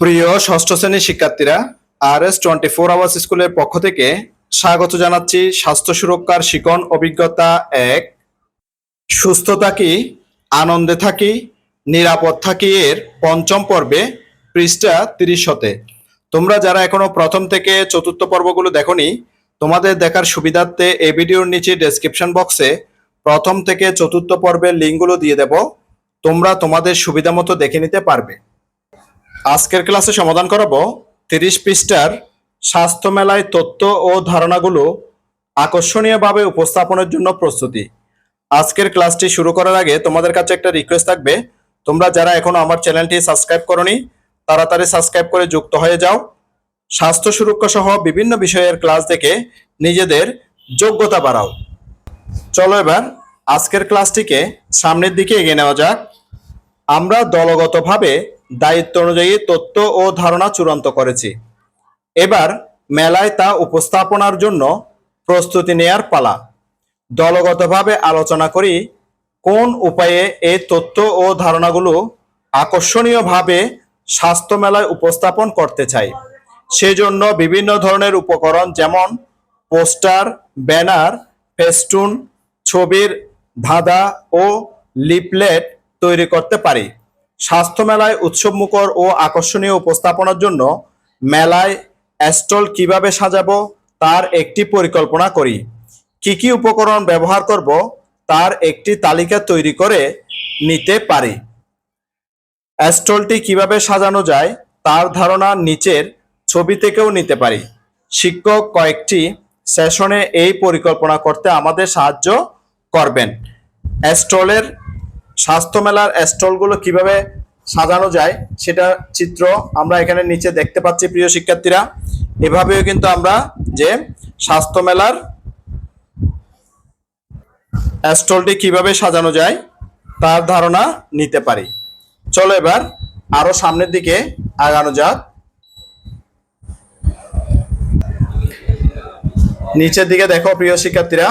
প্রিয় ষষ্ঠ শ্রেণির শিক্ষার্থীরা R S twenty four hours স্কুলের পক্ষ থেকে স্বাগত জানাচ্ছি স্বাস্থ্য সুরক্ষার শিকন অভিজ্ঞতা এক। সুস্থ থাকি, আনন্দে থাকি, নিরাপদ থাকি এর পঞ্চম পর্বে পৃষ্ঠা তিরিশ হতে তোমরা যারা এখনও প্রথম থেকে চতুর্থ পর্বগুলো দেখোনি, তোমাদের দেখার সুবিধার্থে এই ভিডিওর নিচে ডেসক্রিপশন বক্সে প্রথম থেকে চতুর্থ পর্বের লিঙ্কগুলো দিয়ে দেব। তোমরা তোমাদের সুবিধা মতো দেখে নিতে পারবে। আজকের ক্লাসে সমাধান করাবো তিরিশ পৃষ্ঠার স্বাস্থ্য মেলায় তথ্য ও ধারণাগুলো আকর্ষণীয়ভাবে উপস্থাপনের জন্য প্রস্তুতি। আজকের ক্লাসটি শুরু করার আগে তোমাদের কাছে একটা রিকোয়েস্ট থাকবে। তোমরা যারা এখনও আমার চ্যানেলটি সাবস্ক্রাইব করনি, তাড়াতাড়ি সাবস্ক্রাইব করে যুক্ত হয়ে যাও। স্বাস্থ্য সুরক্ষা সহ বিভিন্ন বিষয়ের ক্লাস দেখে নিজেদের যোগ্যতা বাড়াও। চলো এবার আজকের ক্লাসটিকে সামনের দিকে এগিয়ে নেওয়া যাক। আমরা দলগতভাবে দায়িত্ব অনুযায়ী তথ্য ও ধারণা চূড়ান্ত করেছি। এবার মেলায় তা উপস্থাপনার জন্য প্রস্তুতি নেয়ার পালা। দলগতভাবে আলোচনা করি কোন উপায়ে এই তথ্য ও ধারণাগুলো আকর্ষণীয়ভাবে স্বাস্থ্য মেলায় উপস্থাপন করতে চাই। সেজন্য বিভিন্ন ধরনের উপকরণ যেমন পোস্টার, ব্যানার, ফেস্টুন, ছবির ধাঁধা ও লিপলেট তৈরি করতে পারি। স্বাস্থ্য মেলায় উৎসবমুখর ও আকর্ষণীয় উপস্থাপনার জন্য মেলায় স্টল কীভাবে সাজাবো তার একটি পরিকল্পনা করি। কি কি উপকরণ ব্যবহার করব তার একটি তালিকা তৈরি করে নিতে পারি। স্টলটি কীভাবে সাজানো যায় তার ধারণা নিচের ছবি থেকেও নিতে পারি। শিক্ষক কয়েকটি সেশনে এই পরিকল্পনা করতে আমাদের সাহায্য করবেন। স্টলের স্বাস্থ্য মেলার স্টলগুলো কীভাবে সাজানো যায় সেটা চিত্র আমরা এখানে নিচে দেখতে পাচ্ছি, প্রিয় শিক্ষার্থীরা। এভাবেও কিন্তু আমরা যে স্বাস্থ্য মেলার স্টলটি কীভাবে সাজানো যায় তার ধারণা নিতে পারি। চলো এবার আরও সামনের দিকে আগানো যাক। নিচের দিকে দেখো, প্রিয় শিক্ষার্থীরা,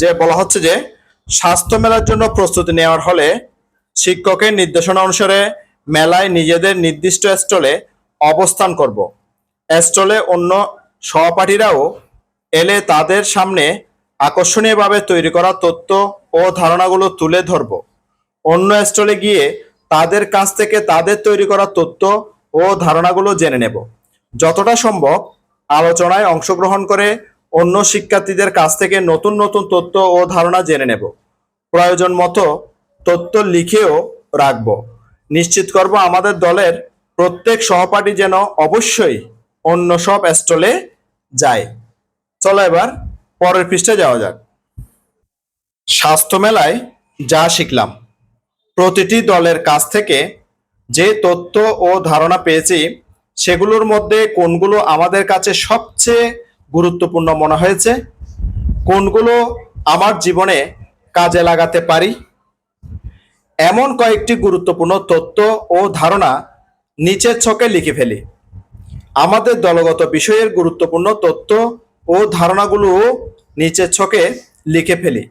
যে বলা হচ্ছে যে স্বাস্থ্য মেলার জন্য প্রস্তুতি নেওয়ার হলে শিক্ষকের নির্দেশনা অনুসারে মেলায় নিজেদের নির্দিষ্ট স্টলে অবস্থান করব। স্টলে অন্য সহপাঠীরাও এলে তাদের সামনে আকর্ষণীয়ভাবে তৈরি করা তথ্য ও ধারণাগুলো তুলে ধরব। অন্য স্টলে গিয়ে তাদের কাছ থেকে তাদের তৈরি করা তথ্য ও ধারণাগুলো জেনে নেব। যতটা সম্ভব আলোচনায় অংশগ্রহণ করে অন্য শিক্ষার্থীদের কাছ থেকে নতুন নতুন তথ্য ও ধারণা জেনে নেব। প্রয়োজন মতো তথ্য লিখেও রাখব। নিশ্চিত করব আমাদের দলের প্রত্যেক সহপাঠী যেন অবশ্যই অন্য সব স্টলে যায়। চলো এবার পরের পৃষ্ঠে যাওয়া যাক। স্বাস্থ্য মেলায় যা শিখলাম, প্রতিটি দলের কাছ থেকে যে তথ্য ও ধারণা পেয়েছি, সেগুলোর মধ্যে কোনগুলো আমাদের কাছে সবচেয়ে গুরুত্বপূর্ণ মনে হয়েছে। কোনগুলো আমার জীবনে কাজে লাগাতে পারি? এমন কয়েকটি গুরুত্বপূর্ণ তথ্য ও ধারণা নিচের ছকে লিখে ফেলি। আমাদের দলগত বিষয়ের গুরুত্বপূর্ণ তথ্য ও ধারণাগুলো নিচের ছকে লিখে ফেলি।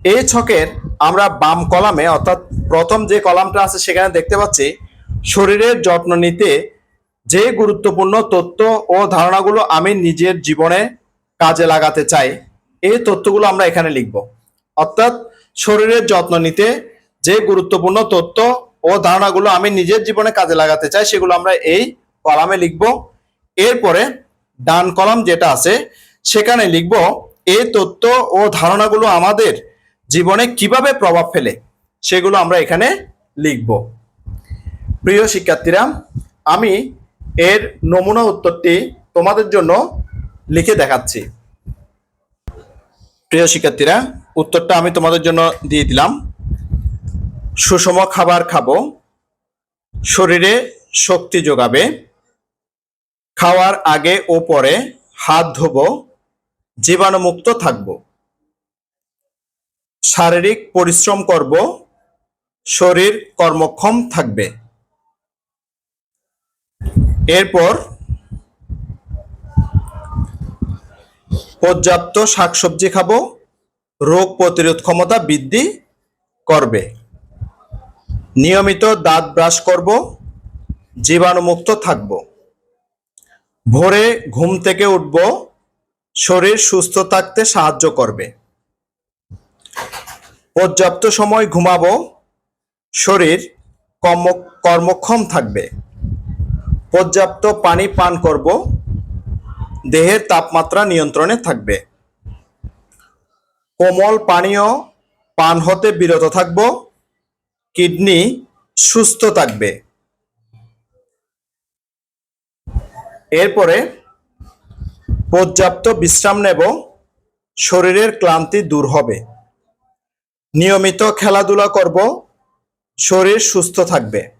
এই ছকের আমরা বাম কলামে, অর্থাৎ প্রথম যে কলামটা আছে সেখানে দেখতে পাচ্ছি, শরীরের যত্ন নিতে যে গুরুত্বপূর্ণ তথ্য ও ধারণাগুলো আমি নিজের জীবনে কাজে লাগাতে চাই, এই তথ্যগুলো আমরা এখানে লিখব। অর্থাৎ শরীরের যত্ন নিতে যে গুরুত্বপূর্ণ তথ্য ও ধারণাগুলো আমি নিজের জীবনে কাজে লাগাতে চাই, সেগুলো আমরা এই কলামে লিখব। এরপরে ডান কলাম যেটা আছে, সেখানে লিখব, এই তথ্য ও ধারণাগুলো আমাদের জীবনে কীভাবে প্রভাব ফেলে, সেগুলো আমরা এখানে লিখব। প্রিয় শিক্ষার্থীরা, আমি এর নমুনা উত্তরটি তোমাদের জন্য লিখে দেখাচ্ছি। প্রিয় শিক্ষার্থীরা, উত্তরটা আমি তোমাদের জন্য দিয়ে দিলাম। সুষম খাবার খাব, শরীরে শক্তি যোগাবে, খাওয়ার আগে ও পরে হাত ধোব, জীবাণুমুক্ত থাকব, শারীরিক পরিশ্রম করব, শরীর কর্মক্ষম থাকবে। এরপর পর্যাপ্ত শাকসবজি খাব, রোগ প্রতিরোধ ক্ষমতা বৃদ্ধি করবে। নিয়মিত দাঁত ব্রাশ করব, জীবাণুমুক্ত থাকব। ভোরে ঘুম থেকে উঠব, শরীর সুস্থ থাকতে সাহায্য করবে। পর্যাপ্ত সময় ঘুমাবো, শরীর কর্ম কর্মক্ষম থাকবে। পর্যাপ্ত পানি পান করব। দেহের তাপমাত্রা নিয়ন্ত্রণে থাকবে। কোমল পানীয় পান হতে বিরত থাকব। কিডনি সুস্থ থাকবে। এরপরে পর্যাপ্ত বিশ্রাম নেব। শরীরের ক্লান্তি দূর হবে। নিয়মিত খেলাধুলা করব। শরীর সুস্থ থাকবে।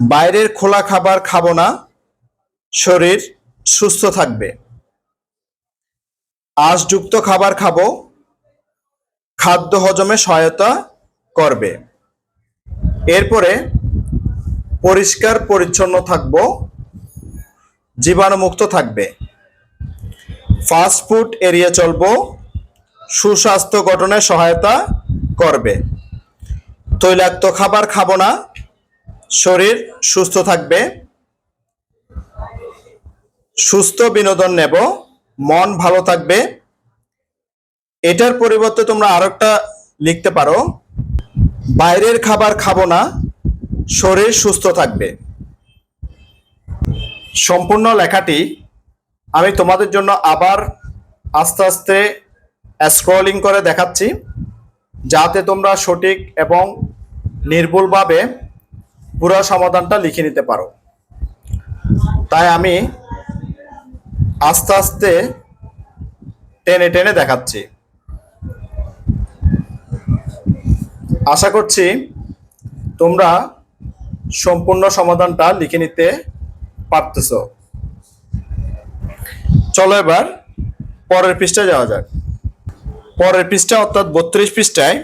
বাইরের খোলা খাবার খাব না, শরীর সুস্থ থাকবে। আঁশযুক্ত খাবার খাব, খাদ্য হজমে সহায়তা করবে। এরপরে পরিষ্কার পরিচ্ছন্ন থাকব, জীবাণুমুক্ত থাকবে। ফাস্ট ফুড এড়িয়ে চলবো, সুস্বাস্থ্য গঠনে সহায়তা করবে। তৈলাক্ত খাবার খাব না শরীর সুস্থ থাকবে। সুস্থ বিনোদন নেব, মন ভালো থাকবে। এটার পরিবর্তে তোমরা আর একটা লিখতে পারো, বাইরের খাবার খাব না, শরীর সুস্থ থাকবে। সম্পূর্ণ লেখাটি আমি তোমাদের জন্য আবার আস্তে আস্তে স্ক্রলিং করে দেখাচ্ছি, যাতে তোমরা সঠিক এবং নির্ভুলভাবে পুরো সমাধানটা লিখে নিতে পারো। তাই আমি আস্তে আস্তে টেনে টেনে দেখাচ্ছি। আশা করছি তোমরা সম্পূর্ণ সমাধানটা লিখে নিতে পারতেছ। চলো এবার পরের পৃষ্ঠায় যাওয়া যাক। পরের পৃষ্ঠা অর্থাৎ বত্রিশ পৃষ্ঠায়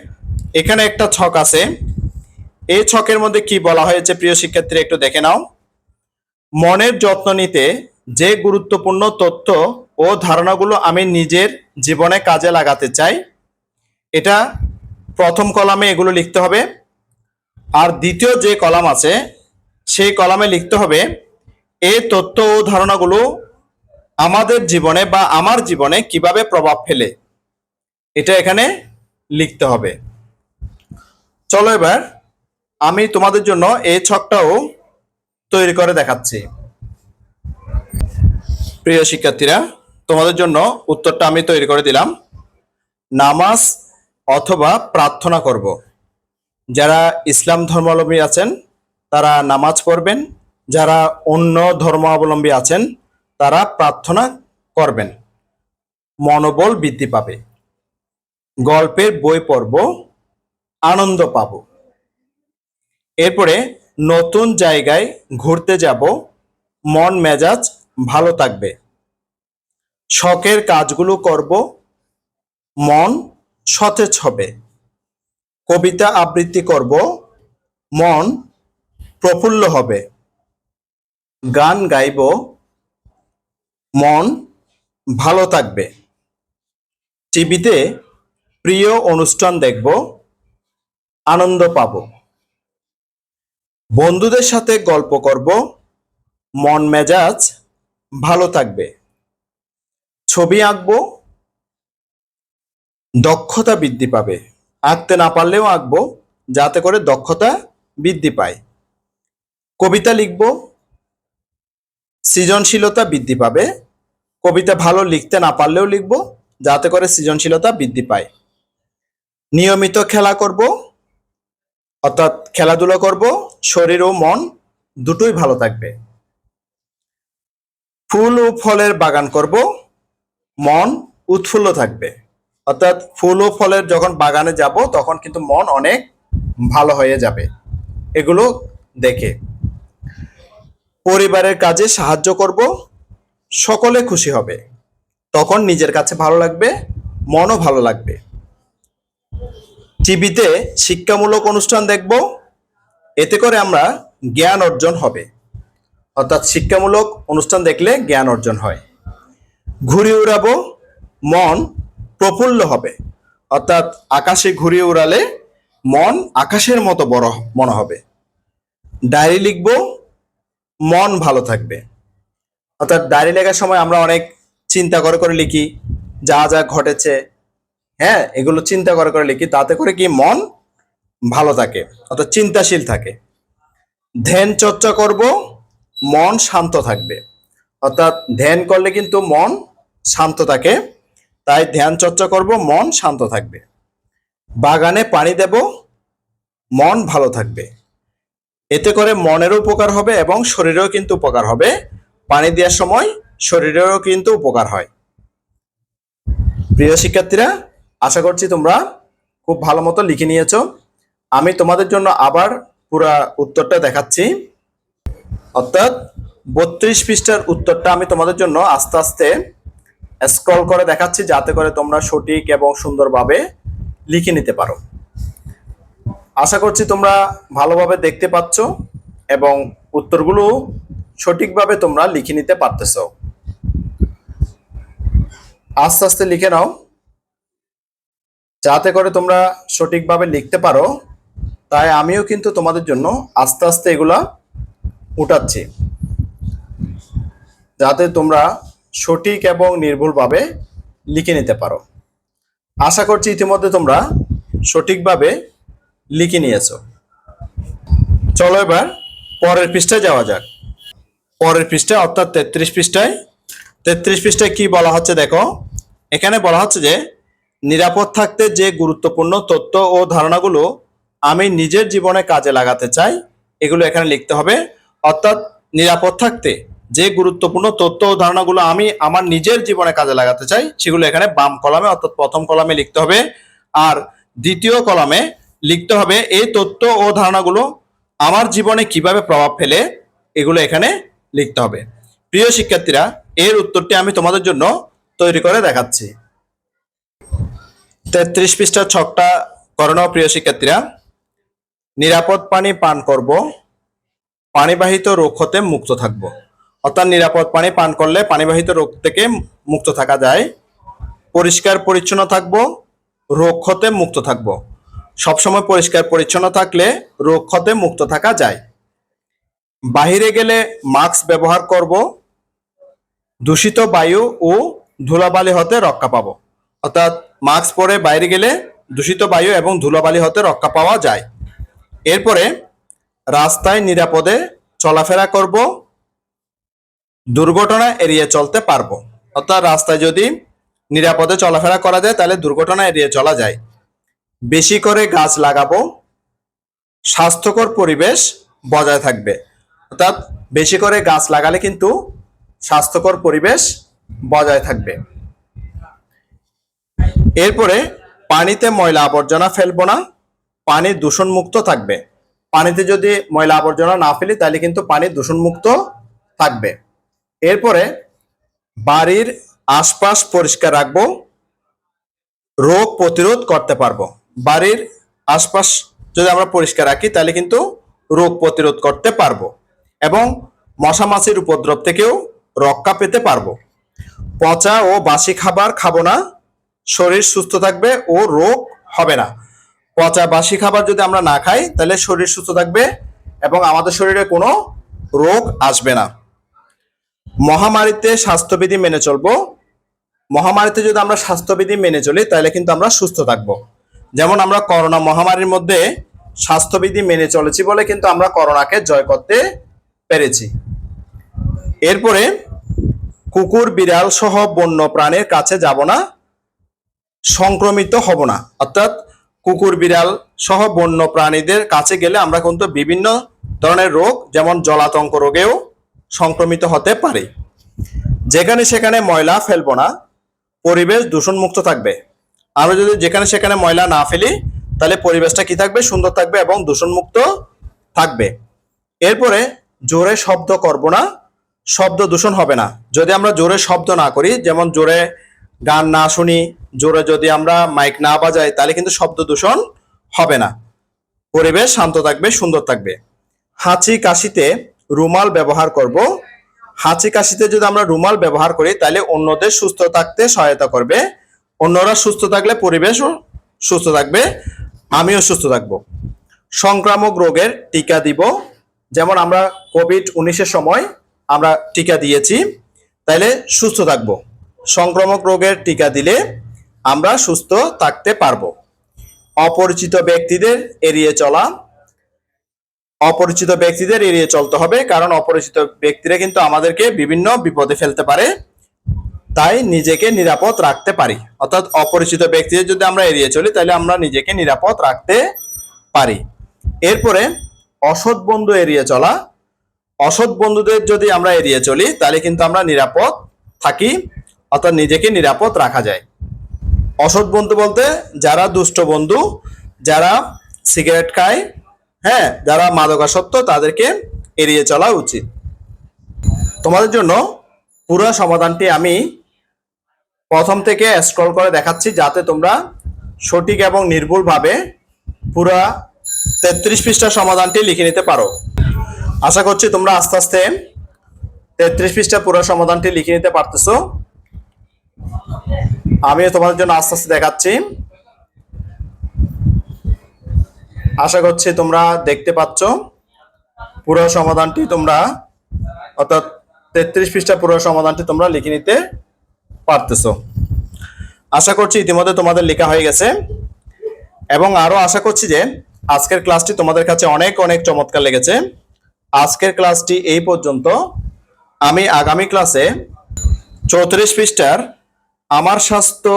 এখানে একটা ছক আছে। এই ছকের মধ্যে কি বলা হয়েছে? প্রিয় শিক্ষার্থী একটু দেখে নাও। মনের যত্ন নিতে যে গুরুত্বপূর্ণ তথ্য ও ধারণাগুলো আমি নিজের জীবনে কাজে লাগাতে চাই, এটা প্রথম কলামে এগুলো লিখতে হবে। আর দ্বিতীয় যে কলাম আছে, সেই কলামে লিখতে হবে এই তথ্য ও ধারণাগুলো আমাদের জীবনে বা আমার জীবনে কীভাবে প্রভাব ফেলে? এটা এখানে লিখতে হবে। চলো এবার আমি তোমাদের জন্য এই ছকটাও তৈরি করে দেখাচ্ছি। প্রিয় শিক্ষার্থীরা, তোমাদের জন্য উত্তরটা আমি তৈরি করে দিলাম। নামাজ অথবা প্রার্থনা করব। যারা ইসলাম ধর্মাবলম্বী আছেন, তারা নামাজ পড়বেন। যারা অন্য ধর্মাবলম্বী আছেন, তারা প্রার্থনা করবেন। মনোবল বৃদ্ধি পাবে। গল্পের বই পড়ব, আনন্দ পাব। এরপরে নতুন জায়গায় ঘুরতে যাব। মন, মেজাজ ভালো থাকবে। শখের কাজগুলো করব। মন সতেজ হবে। কবিতা আবৃত্তি করব। মন প্রফুল্ল হবে। গান গাইব। মন ভালো থাকবে। টিভিতে প্রিয় অনুষ্ঠান দেখব। আনন্দ পাব। বন্ধুদের সাথে গল্প করব। মন মেজাজ ভালো থাকবে। ছবি আঁকবো। দক্ষতা বৃদ্ধি পাবে। আঁকতে না পারলেও আঁকবো, যাতে করে দক্ষতা বৃদ্ধি পায়। কবিতা লিখব। সৃজনশীলতা বৃদ্ধি পাবে। কবিতা ভালো লিখতে না পারলেও লিখব, যাতে করে সৃজনশীলতা বৃদ্ধি পায়। নিয়মিত খেলা করব। অর্থাৎ খেলাধুলা করব, শরীর ও মন দুটোই ভালো থাকবে। ফুল ও ফলের বাগান করব, মন উৎফুল্ল থাকবে। অর্থাৎ ফুল ও ফলের যখন বাগানে যাব, তখন কিন্তু মন অনেক ভালো হয়ে যাবে। এগুলো দেখে। পরিবারের কাজে সাহায্য করব, সকলে খুশি হবে। তখন নিজের কাছে ভালো লাগবে, মনও ভালো লাগবে। টিভিতে শিক্ষামূলক অনুষ্ঠান দেখব। এতে করে আমরা জ্ঞান অর্জন হবে। অর্থাৎ শিক্ষামূলক অনুষ্ঠান দেখলে জ্ঞান অর্জন হয়। ঘুরে উড়াবো, মন প্রফুল্ল হবে। অর্থাৎ আকাশে ঘুরিয়ে উড়ালে মন আকাশের মতো বড় মনে হবে। ডায়েরি লিখব, মন ভালো থাকবে। অর্থাৎ ডায়েরি লেখার সময় আমরা অনেক চিন্তা করে করে লিখি। যা যা ঘটেছে হ্যাঁ এগুলো চিন্তা করে করে লিখি, তাতে করে কি মন ভালো থাকে, অর্থাৎ চিন্তাশীল থাকে। ধ্যান চর্চা করব, মন শান্ত থাকবে। অর্থাৎ ধ্যান করলে কিন্তু মন শান্ত থাকে, তাই ধ্যান চর্চা করব, মন শান্ত থাকবে। বাগানে পানি দেব, মন ভালো থাকবে। এতে করে মনেরও উপকার হবে এবং শরীরেও কিন্তু উপকার হবে। পানি দেওয়ার সময় শরীরেরও কিন্তু উপকার হয়। প্রিয় শিক্ষার্থীরা আশা করছি তোমরা খুব ভালো মতো লিখে নিয়েছো। আমি তোমাদের জন্য আবার পুরা উত্তরটা দেখাচ্ছি। অর্থাৎ বত্রিশ পৃষ্ঠার উত্তরটা আমি তোমাদের জন্য আস্তে আস্তে স্ক্রল করে দেখাচ্ছি, যাতে করে তোমরা সঠিক এবং সুন্দরভাবে লিখে নিতে পারো। আশা করছি তোমরা ভালোভাবে দেখতে পাচ্ছ এবং উত্তরগুলো সঠিকভাবে তোমরা লিখে নিতে পারতেছ। আস্তে আস্তে লিখে নাও। যাতে করে তোমরা সঠিকভাবে লিখতে পারো, তাই আমিও কিন্তু তোমাদের জন্য আস্তে আস্তে এগুলা উঠাচ্ছি। যাতে তোমরা সঠিক এবং নির্ভুলভাবে লিখে নিতে পারো। আশা করছি ইতিমধ্যে তোমরা সঠিকভাবে লিখে নিয়েছো। চলো এবার পরের পৃষ্ঠায় যাওয়া যাক। পরের পৃষ্ঠায় অর্থাৎ তেত্রিশ পৃষ্ঠায়। তেত্রিশ পৃষ্ঠায় কি বলা হচ্ছে দেখো? এখানে বলা হচ্ছে যে নিরাপদ থাকতে যে গুরুত্বপূর্ণ তথ্য ও ধারণাগুলো আমি নিজের জীবনে কাজে লাগাতে চাই, এগুলো এখানে লিখতে হবে। অর্থাৎ নিরাপদ থাকতে যে গুরুত্বপূর্ণ তথ্য ও ধারণাগুলো আমি আমার নিজের জীবনে কাজে লাগাতে চাই, সেগুলো এখানে বাম কলামে, অর্থাৎ প্রথম কলামে লিখতে হবে। আর দ্বিতীয় কলামে লিখতে হবে এই তথ্য ও ধারণাগুলো আমার জীবনে কীভাবে প্রভাব ফেলে, এগুলো এখানে লিখতে হবে। প্রিয় শিক্ষার্থীরা, এর উত্তরটি আমি তোমাদের জন্য তৈরি করে দেখাচ্ছি। তেত্রিশ পৃষ্ঠার ছকটা করণীয় প্রিয় শিক্ষার্থীরা। নিরাপদ পানি পান করব, পানিবাহিত রোগ হতে মুক্ত থাকব। অর্থাৎ নিরাপদ পানি পান করলে পানিবাহিত রোগ থেকে মুক্ত থাকা যায়। পরিষ্কার পরিচ্ছন্ন থাকব, রোগ হতে মুক্ত থাকব। সবসময় পরিষ্কার পরিচ্ছন্ন থাকলে রোগ হতে মুক্ত থাকা যায়। বাহিরে গেলে মাস্ক ব্যবহার করব, দূষিত বায়ু ও ধুলাবালি হতে রক্ষা পাবো। অর্থাৎ মাস্ক পরে বাইরে গেলে দূষিত বায়ু এবং ধুলাবালি হতে রক্ষা পাওয়া যায়। এরপরে রাস্তায় নিরাপদে চলাফেরা করব, দুর্ঘটনা এড়িয়ে চলতে পারব। অর্থাৎ রাস্তায় যদি নিরাপদে চলাফেরা করা যায়, তাহলে দুর্ঘটনা এড়িয়ে চলা যায়। বেশি করে গাছ লাগাবো, স্বাস্থ্যকর পরিবেশ বজায় থাকবে। অর্থাৎ বেশি করে গাছ লাগালে কিন্তু স্বাস্থ্যকর পরিবেশ বজায় থাকবে। এরপরে পানিতে ময়লা আবর্জনা ফেলব না, পানি দূষণমুক্ত থাকবে। পানিতে যদি ময়লা আবর্জনা না ফেলি, তাহলে কিন্তু পানি দূষণমুক্ত থাকবে। এরপরে বাড়ির আশপাশ পরিষ্কার রাখব, রোগ প্রতিরোধ করতে পারব। বাড়ির আশপাশ যদি আমরা পরিষ্কার রাখি, তাহলে কিন্তু রোগ প্রতিরোধ করতে পারব এবং মশা মাছির উপদ্রব থেকেও রক্ষা পেতে পারব। পচা ও বাসি খাবার খাব না শরীর সুস্থ থাকবে ও রোগ হবে না। পচা বাসি খাবার যদি আমরা না খাই, তাহলে শরীর সুস্থ থাকবে এবং আমাদের শরীরে কোনো রোগ আসবে না। মহামারীতে স্বাস্থ্যবিধি মেনে চলবো। মহামারীতে যদি আমরা স্বাস্থ্যবিধি মেনে চলি, তাহলে কিন্তু আমরা সুস্থ থাকব। যেমন আমরা করোনা মহামারীর মধ্যে স্বাস্থ্যবিধি মেনে চলেছি বলে কিন্তু আমরা করোনাকে জয় করতে পেরেছি। এরপরে কুকুর, বিড়াল সহ বন্য প্রাণীর কাছে যাব না। সংক্রমিত হব না। অর্থাৎ কুকুর, বিড়াল সহ বন্য প্রাণীদের কাছে গেলে আমরা কিন্তু বিভিন্ন ধরনের রোগ, যেমন জলাতঙ্ক রোগেও সংক্রমিত হতে পারি। যেখানে সেখানে ময়লা ফেলব না, পরিবেশ দূষণমুক্ত থাকবে। আমরা যদি যেখানে সেখানে ময়লা না ফেলি, তাহলে পরিবেশটা কি থাকবে? সুন্দর থাকবে এবং দূষণমুক্ত থাকবে। এরপরে জোরে শব্দ করব না, শব্দ দূষণ হবে না। যদি আমরা জোরে শব্দ না করি, যেমন জোরে গান না শুনি, জোরে যদি আমরা মাইক না বাজাই, তাহলে কিন্তু শব্দ দূষণ হবে না। পরিবেশ শান্ত থাকবে, সুন্দর থাকবে। হাঁচি কাশিতে রুমাল ব্যবহার করব। হাঁচি কাশিতে যদি আমরা রুমাল ব্যবহার করি, তাহলে অন্যদের সুস্থ থাকতে সহায়তা করবে। অন্যরা সুস্থ থাকলে পরিবেশও সুস্থ থাকবে, আমিও সুস্থ থাকব। সংক্রামক রোগের টিকা দিব। যেমন আমরা কোভিড উনিশের সময় আমরা টিকা দিয়েছি তাইলে সুস্থ থাকব। সংক্রামক রোগের টিকা দিলে আমরা সুস্থ থাকতে পারব। অপরিচিত ব্যক্তিদের এড়িয়ে চলা। অপরিচিত ব্যক্তিদের এড়িয়ে চলতে হবে, কারণ অপরিচিত ব্যক্তিরা কিন্তু আমাদেরকে বিভিন্ন বিপদে ফেলতে পারে। তাই নিজেকে নিরাপদ রাখতে পারি। অর্থাৎ অপরিচিত ব্যক্তিদের যদি আমরা এড়িয়ে চলি, তাহলে আমরা নিজেকে নিরাপদ রাখতে পারি। এরপরে অসৎ বন্ধু এড়িয়ে চলা। অসৎ বন্ধুদের যদি আমরা এড়িয়ে চলি, তাহলে কিন্তু আমরা নিরাপদ থাকি। অর্থাৎ নিজেকে নিরাপদ রাখা যায়। অসৎ বন্ধু বলতে যারা দুষ্ট বন্ধু, যারা সিগারেট খায় হ্যাঁ যারা মাদকাসক্ত, তাদেরকে এড়িয়ে চলা উচিত। তোমাদের জন্য পুরো সমাধানটি আমি প্রথম থেকে স্ক্রল করে দেখাচ্ছি, যাতে তোমরা সঠিক এবং নির্ভুলভাবে পুরো তেত্রিশ পৃষ্ঠার সমাধানটি লিখে নিতে পারো। আশা করছি তোমরা আস্তে আস্তে তেত্রিশ পৃষ্ঠা পুরো সমাধানটি লিখে নিতে পারতেছো। আমি তোমাদের জন্য আস্তে আস্তে দেখাচ্ছি। আশা করছি তোমরা দেখতে পাচ্ছ পুরো সমাধানটি তোমরা, অর্থাৎ তেত্রিশ পৃষ্ঠা পুরো সমাধানটি তোমরা লিখে নিতে পারতেছ। আশা করছি ইতিমধ্যে তোমাদের লেখা হয়ে গেছে। এবং আরও আশা করছি যে আজকের ক্লাসটি তোমাদের কাছে অনেক অনেক চমৎকার লেগেছে। আজকের ক্লাসটি এই পর্যন্ত। আমি আগামী ক্লাসে চৌত্রিশ পৃষ্ঠার আমার স্বাস্থ্য,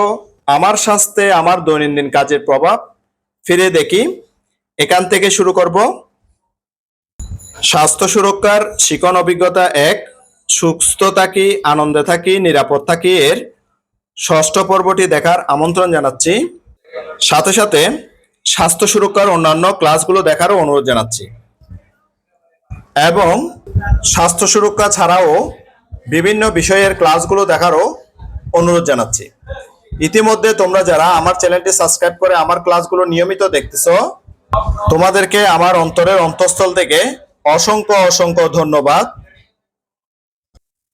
আমার স্বাস্থ্যে আমার দৈনন্দিন কাজের প্রভাব ফিরে দেখি। এখান থেকে শুরু করব। স্বাস্থ্য সুরক্ষার শিকন অভিজ্ঞতা এক সুস্থ থাকি আনন্দে থাকি, নিরাপদ থাকি এর ষষ্ঠ পর্বটি দেখার আমন্ত্রণ জানাচ্ছি। সাথে সাথে স্বাস্থ্য সুরক্ষার অন্যান্য ক্লাসগুলো দেখারও অনুরোধ জানাচ্ছি। এবং স্বাস্থ্য সুরক্ষা ছাড়াও বিভিন্ন বিষয়ের ক্লাসগুলো দেখারও অনুরোধ জানাচ্ছি। ইতিমধ্যে তোমরা যারা আমার চ্যানেলটি সাবস্ক্রাইব করে আমার ক্লাসগুলো নিয়মিত দেখতেছ, তোমাদেরকে আমার অন্তরের অন্তঃস্থল থেকে অসংখ্য অসংখ্য ধন্যবাদ।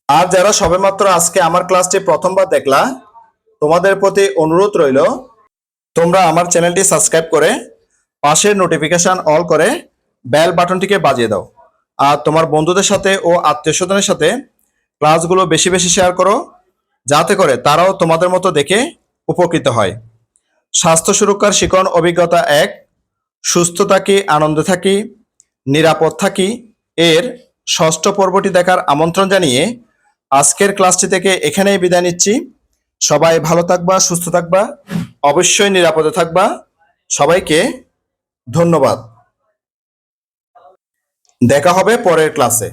আর যারা সবেমাত্র আজকে আমার ক্লাসটি প্রথমবার দেখলা, তোমাদের প্রতি অনুরোধ রইল, তোমরা আমার চ্যানেলটি সাবস্ক্রাইব করে পাশের নোটিফিকেশন অল করে বেল বাটনটিকে বাজিয়ে দাও। আর তোমার বন্ধুদের সাথে ও আত্মীয় স্বজনের সাথে ক্লাসগুলো বেশি বেশি শেয়ার করো। যাতে করে তারাও তোমাদের মতো দেখে উপকৃত হয়। স্বাস্থ্য সুরক্ষার শিকন অভিজ্ঞতা এক, সুস্থ থাকি, আনন্দে থাকি, নিরাপদ থাকি। এর ষষ্ঠ পর্বটি দেখার আমন্ত্রণ জানিয়ে আজকের ক্লাসটি থেকে এখানেই বিদায় নিচ্ছি। সবাই ভালো থাকবা, সুস্থ থাকবা, অবশ্যই নিরাপদে থাকবা। সবাইকে ধন্যবাদ। দেখা হবে পরের ক্লাসে।